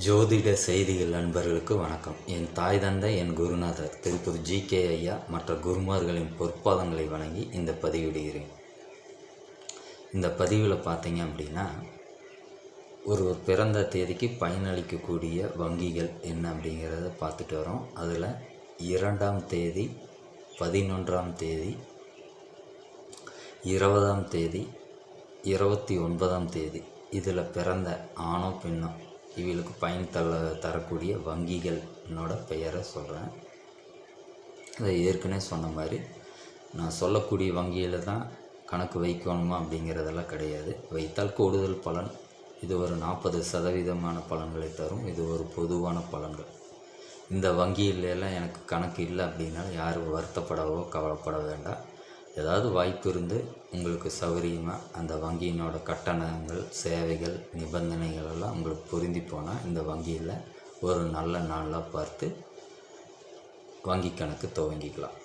ஜோதிட செய்திகள் நண்பர்களுக்கு வணக்கம். என் தாய் தந்தை என் குருநாதர் திருப்பூர் ஜி. கே. ஐயா மற்ற குருமார்களின் பொற்பாதங்களை வணங்கி இந்த பதிவிடுகிறேன். இந்த பதிவில் பார்த்தீங்க அப்படின்னா ஒரு பிறந்த தேதிக்கு பயனளிக்கக்கூடிய வங்கிகள் என்ன அப்படிங்கிறத பார்த்துட்டு வரோம். அதில் இரண்டாம் தேதி பதினொன்றாம் தேதி இருபதாம் தேதி இருபத்தி ஒன்பதாம் தேதி இதில் பிறந்த ஆணோ பெண்ணோ இவங்களுக்கு பயன் தர தரக்கூடிய வங்கிகள் என்னோட பெயரை சொல்கிறேன் அதை ஏற்கனவே சொன்ன மாதிரி நான் சொல்லக்கூடிய வங்கியில் தான் கணக்கு வைக்கணுமா அப்படிங்கிறதெல்லாம் கிடையாது. வைத்தால் கூடுதல் பலன் இது ஒரு நாற்பது சதவீதமான பலன்களை தரும். இது ஒரு பொதுவான பலன்கள். இந்த வங்கியிலெல்லாம் எனக்கு கணக்கு இல்லை அப்படின்னா யாரும் வருத்தப்படவோ கவலைப்பட வேண்டாம். ஏதாவது வாய்ப்பு இருந்து உங்களுக்கு சௌகரியமாக அந்த வங்கியினோட கட்டணங்கள் சேவைகள் நிபந்தனைகள் எல்லாம் உங்களுக்கு பொருந்தி போனால் இந்த வங்கியில் ஒரு நல்ல நாளாக பார்த்து வங்கி கணக்கு துவங்கிக்கலாம்.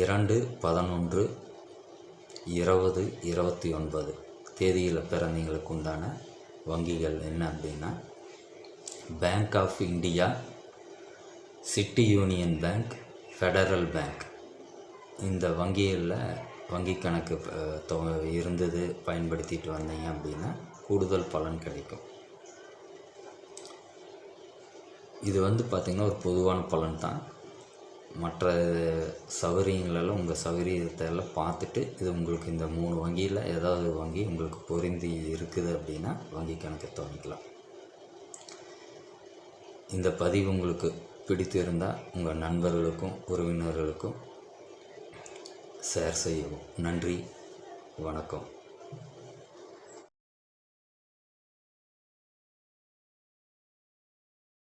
இரண்டு பதினொன்று இருபது இருபத்தி ஒன்பது தேதியில் பிறந்தவங்களுக்கு உண்டான வங்கிகள் என்ன அப்படின்னா Bank of India City Union Bank Federal Bank இந்த வங்கிகளில் வங்கி கணக்கு தொ- இருந்தது பயன்படுத்திட்டு வந்தீங்க அப்படின்னா கூடுதல் பலன் கிடைக்கும். இது வந்து பார்த்திங்கன்னா ஒரு பொதுவான பலன் தான். மற்ற சௌகரியங்களெல்லாம் உங்கள் சௌகரியத்தெல்லாம் பார்த்துட்டு இது உங்களுக்கு இந்த மூணு வங்கியில் ஏதாவது வங்கி உங்களுக்கு பொருந்தி இருக்குது அப்படின்னா வங்கி கணக்கை துவங்கிக்கலாம் இந்த பதிவு உங்களுக்கு பிடித்து இருந்தால் உங்கள் நண்பர்களுக்கும் உறவினர்களுக்கும் ஷேர் செய்யவும். நன்றி. வணக்கம்.